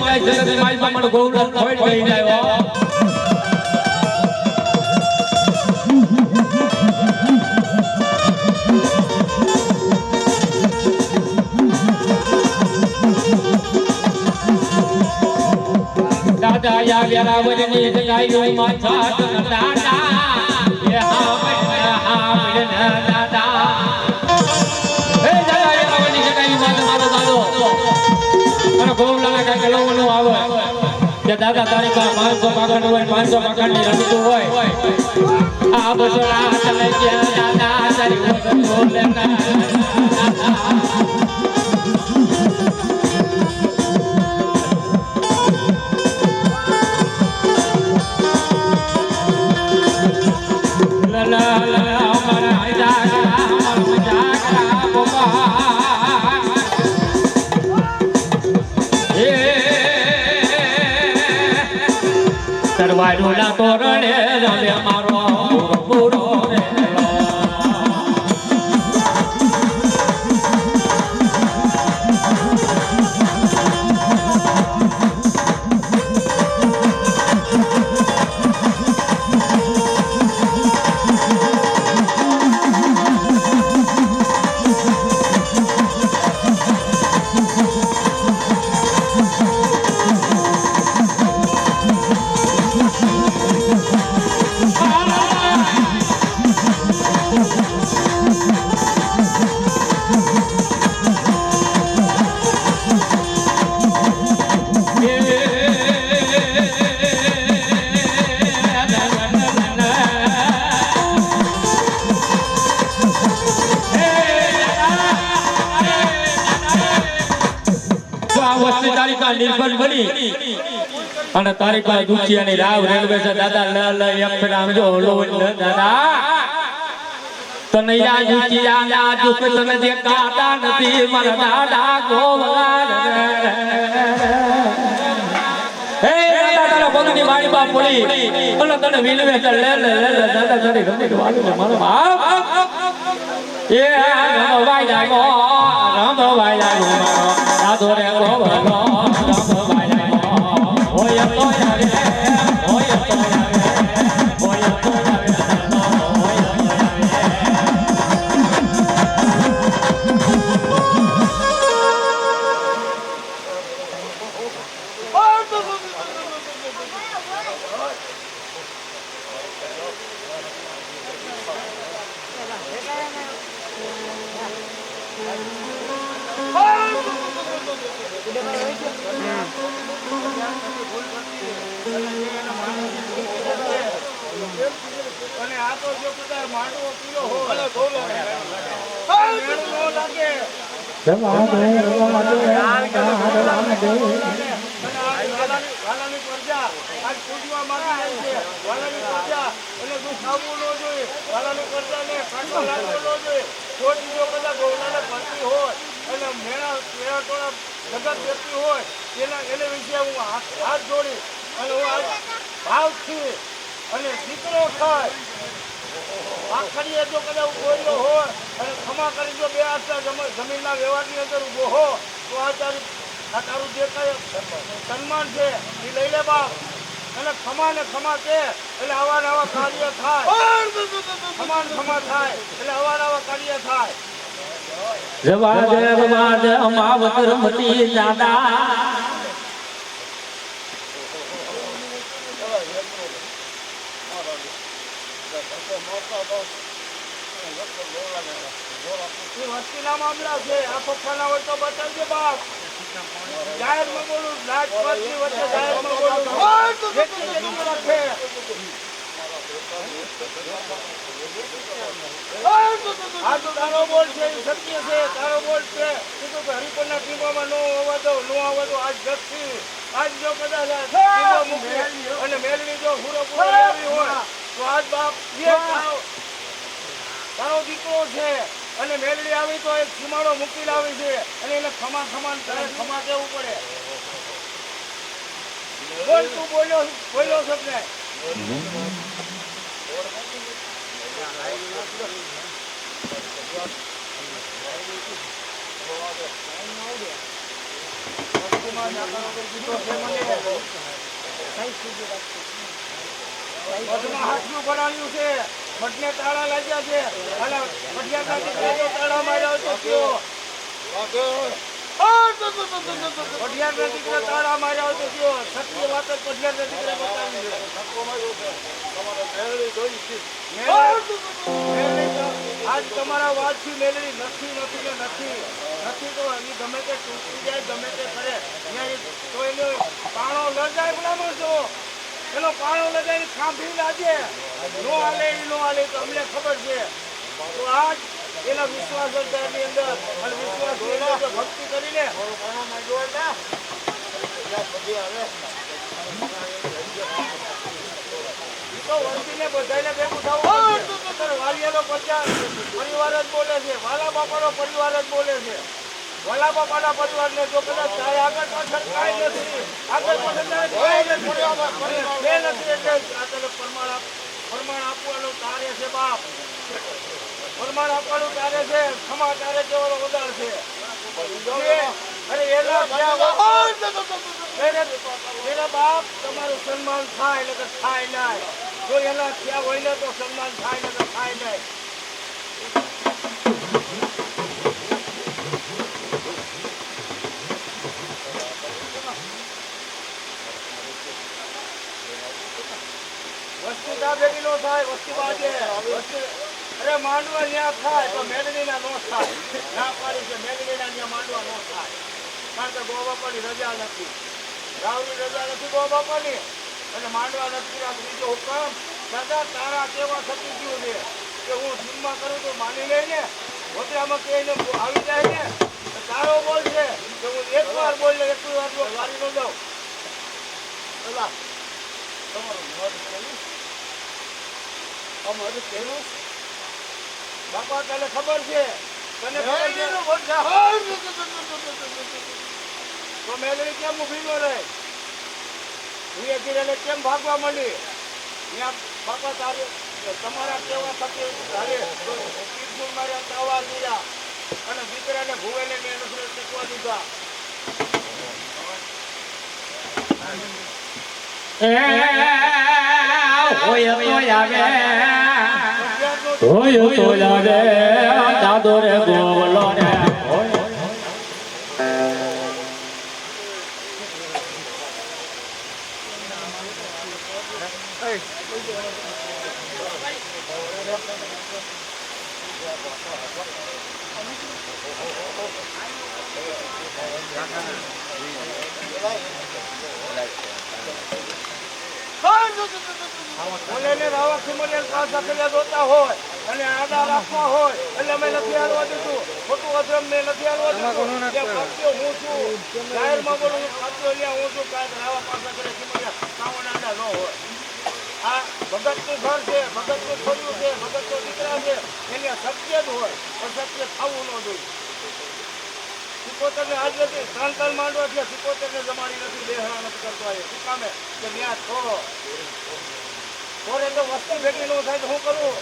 જાય જગત મારી માં મને ગોવલાલ ગઈ જાય દાદા આવ્યા રાવણની જગાયું માથા દાદા. દાદા તારી પાસે પાંચસો પાકડ હોય, પાંચસો પાકડની રમતું હોય. આ બસોડા ચલે ગયા દાદા, તારી વગર સરવાડુના તોરણે રમે મારો વસ્તી તારી પાસે નિર્ભર બની. અને તારી પાસે દુખિયાની રાવ રેલવે છે. દાદા, લ લ એક ફેર આમ જો હલો દાદા તને યા દુખિયા ના દુખ તને દેખાતા નથી. મારા દાદા ગોવાળ હે, દાદા, તારા પગની મારી બા પડી. અને તને વિલવે છે. લે લે લે દાદા, તારી રમી વાડી મારો બાપ. એ રમ વાઈ લાગો રમ વાઈ લાગો મારો. દાદો રે ગોવલો આ તો જો કદાચ વાલાની પ્રજા આજ પૂજવા માંગી ન જોઈએ, વાલાની પ્રજાને કાંટો લાગવો ન જોઈએ જો કદાચ ગૌલાને ભરતી હોય અને મેળા ટોળા જગત વ્યક્તિ હોય એના એને વિશે હું હાથ હાથ જોડી અને હું આજ ભાવથી અને દીકરો થાય. આખરીએ જો કદાચ બોલ્યો હોય અને ક્ષમા કરી જો બે હાથના જમીનના વ્યવહારની અંદર ઊભો હો તો આ તારું આ તારું જે કાંઈ સન્માન છે એ લઈ લે બાપ. અને ક્ષમા ને ક્ષમા કે એટલે આવા નવા કાર્ય થાય. ક્ષમા ક્ષમા થાય એટલે આવા નવા કાર્ય થાય. જવા દે રવા દે અમાવત રમતી દાદા. આ તો બતાવજે બાપ જાહેરમાં બોલું રાજપથની વચ્ચે જાહેરમાં બોલું જેટલી જેટલી રાખે આ તો તારો બોલ છે એ સત્ય છે તારો બોલ છે કીધું કે હરિપરના ટીમામાં નો આવવા દો નો આવવા દો આજ જગથી આજ જો કદાચ અને મેળવી જો પૂરો પૂરો મેળવી હોય તો આજ બાપ તારો દીકરો છે અને મેલડી આવી તો એક સીમાડો મૂકી લાવી છે અને એને ખમા ખમાન તારે ખમા દેવું પડે? બોલ તું બોલ્યો બોલ્યો છો કે નહીં? વસ્તુમાં નાખવાનો તો દીકરો છે મને. વચમાં હાથનું ભરાયું મઠને તાળા લાગ્યા છે. તાળા માર્યા તો કયો દીકરા તાળા માર્યા કયો સત્ય વાત જ મઠિયાના દીકરા બતાવી આજ તમારા વાતથી મેળવી. નથી નથી કે નથી. નથી તો એ ગમે તે તૂટી જાય ગમે તે કરે. તો એનો પાણો લજાય ભલામણ છો એનો પાણો લગાય ખાંભી લાગે. નો હાલે નો હાલે તો અમને ખબર છે. તો આજ એના વિશ્વાસ અંતરની અંદર. અને વિશ્વાસ જોઈને ભક્તિ કરીને તો વસ્તીને બધાયને ભેગું થવું વાલિયાનો પરિવાર જ બોલે છે. વાલા બાપાનો પરિવાર જ બોલે છે. વાલા બાપાના પરિવારને જો કદાચ થાય આગળ પાછળ કાંઈ નથી આગળ પાછળ કાંઈ નથી બે નથી એટલે આ તને પ્રમાણ પ્રમાણ આપવાનું તારે છે બાપ પ્રમાણ આપવાનું તારે છે તારે કેવાનો ઉદાર છે અરે એના બાપ તમારું સન્માન થાય એટલે થાય નહીં જો એના ત્યાં હોય ને તો સન્માન થાય ને તો થાય નહીં વસ્તુ નો થાય, વસ્તુ બાજે અરે, માંડવા ત્યાં થાય, તો મેલડીના નો થાય. ના પાડી છે મેલડીના ન્યા માંડવા નો થાય. કારણ કે ગો બાપાની રજા નથી. રાવની રજા નથી ગો બાપાની અને માંડવા નથી આ બીજો હુકમ. દાદા, તારા કેવા થતી ગયું છે? કે હું જીમમાં કરું તો માની લે ને? વગડામાં કહીને આવી જાય ને? તારો બોલ છે. કે હું એક વાર બોલ, એટલું વાર વારી ન જાઉં દાદા તમારું મત કેવું અમારું કેવું બાપા તને ખબર છે? તને ખબર છે? તો મેલડી કેમ ઊભી ન રહે? ધીરે ધીરે ને કેમ ભાગવા માંડી? ત્યાં બાપા તારે તમારા કેવા થકી તારે માર્યા તાવા દીધા અને દીકરાને ભુવેને શીખવા ટીકવા દીધા. એ હોય તો આવે અત્યારનો હોય તો આવે દાદો રે ગોવલો રે બોલે ને રાવા ખીમરિયાલ પાછા કર્યા જોતા હોય અને આડા રાખવા હોય એટલે અમે નથી હાલવા દીધું. ખોટું અધ્રમ મેં નથી હાલવા દીધું. જે ભક્તિઓ હું છું. જાહેરમાં બોલું ખાતો અહીંયા હું છું. કાંઈક રાવા પાછા કરે ખીમરિયા કાવણ આડા ન હોય. આ ભગતનું ઘર છે ભગતનું છોડ્યું છે ભગતનો દીકરા છે એને સત્ય જ હોય પણ સત્ય થવું ન જોઈએ. સિકોતર ને આજ નથી ત્રણ માંડવા થયા સિત્તોતેર ને જમાડી નથી બેહણા નથી કરતો એ શું કામે કે ત્યાં છો તો વસ્તી ભેગી ન થાય તો શું કરું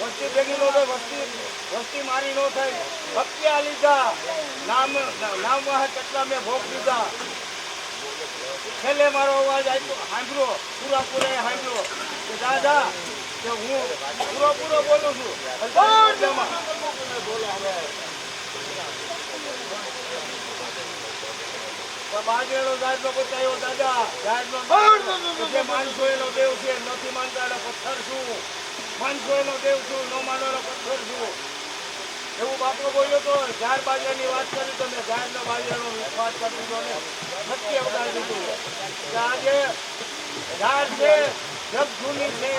વસ્તી ભેગી ન થાય વસ્તી વસ્તી મારી ન થાય ભક્તિયા લીધા નામ નામ કેટલા મેં ભોગ લીધા છેલ્લે મારો અવાજ આપ્યો સાંભળો પૂરા પૂરા સાંભળો કે દાદા કે હું પૂરો પૂરો બોલું છું તો જાતનો બતાવ્યો દાદા. જાતનો જે માનસો એનો દેવ છે નથી માનતા એનો પથ્થર છું માનસો એનો દેવ છું ન માનો એનો પથ્થર છું એવું બાપો બોલ્યો તો ઝાડ બાજરાની વાત કરી તો મેં ઝાડનો બાજરાનો વાત કરી દીધો ને સત્ય ઉતારી દીધું. કે આજે ઝાડ છે જગ જૂની છે.